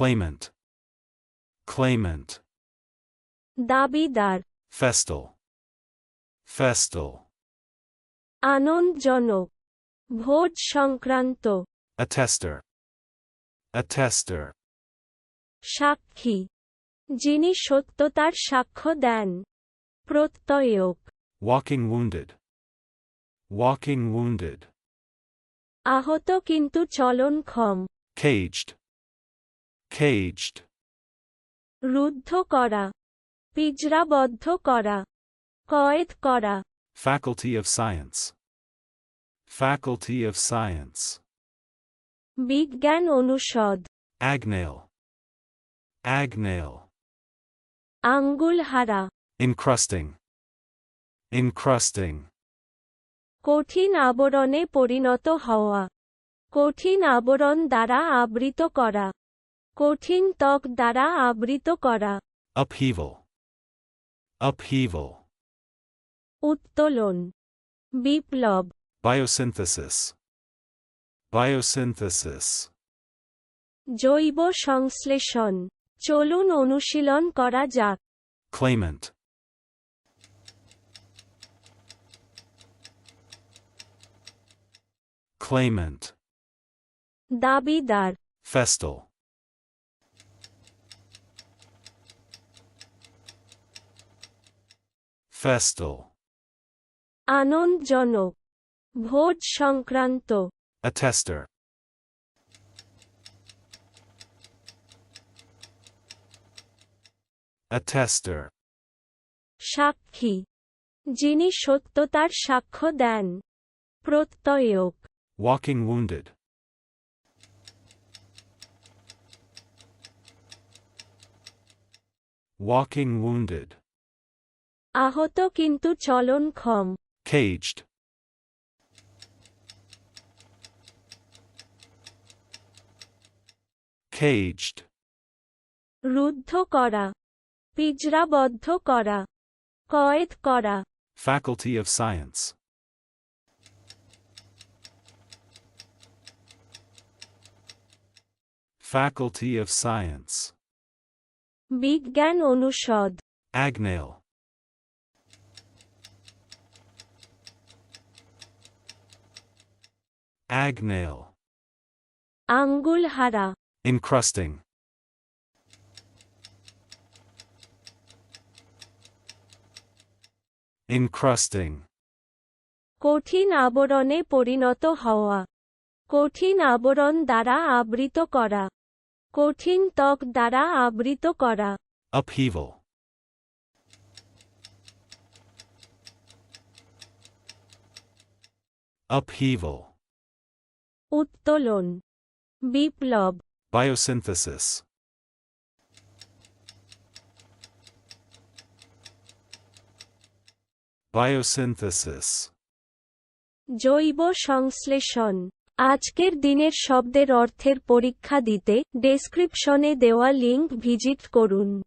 claimant, claimant, দাবিদার festal, festal, আনন্দজনক vote সংক্রান্ত attester, attester, সাক্ষী যিনি সত্যতার সাক্ষ্য দেন প্রত্যয়ক walking wounded, walking wounded, আহত কিন্তু চলনক্ষম caged, caged, রুদ্ধ করা পিজরাবদ্ধ করা কয়েদ করা faculty of science, faculty of science, বিজ্ঞান অনুষদ agnail, agnail, আঙ্গুল হারা encrusting, encrusting, কঠিন আবরণে পরিণত হওয়া কঠিন আবরণ দ্বারা আবৃত করা কঠিন ত্বক দ্বারা আবৃত করা। উত্তোলন। বিপ্লব। বায়োসিন্থেসিস জৈব সংশ্লেষণ। চলুন অনুশীলন করা যাক। ক্লেমেন্ট ক্লেমেন্ট দাবিদার। ফেস্টো festal, আনন্দজনক ভোট সংক্রান্ত attester, attester, সাক্ষী যিনি সত্যতার সাক্ষ্য দেন প্রত্যয়ক walking wounded, walking wounded, আহত কিন্তু চলন খম রুদ্ধ করা। পিজরাবদ্ধ করা। কয়েদ করা। Faculty of science faculty of science বিজ্ঞান অনুষদ। অ্যাগনেল agnail, আঙ্গুল হারা encrusting, encrusting, কঠিন আবরণে পরিণত হওয়া কঠিন আবরণ দ্বারা আবৃত করা কঠিন ত্বক দ্বারা আবৃত করা upheaval, upheaval, উত্তোলন। বিপ্লব। Biosynthesis, biosynthesis, জৈব সংশ্লেষণ। আজকের দিনের শব্দের অর্থের পরীক্ষা দিতে ডেসক্রিপশনে দেওয়া লিঙ্ক ভিজিট করুন।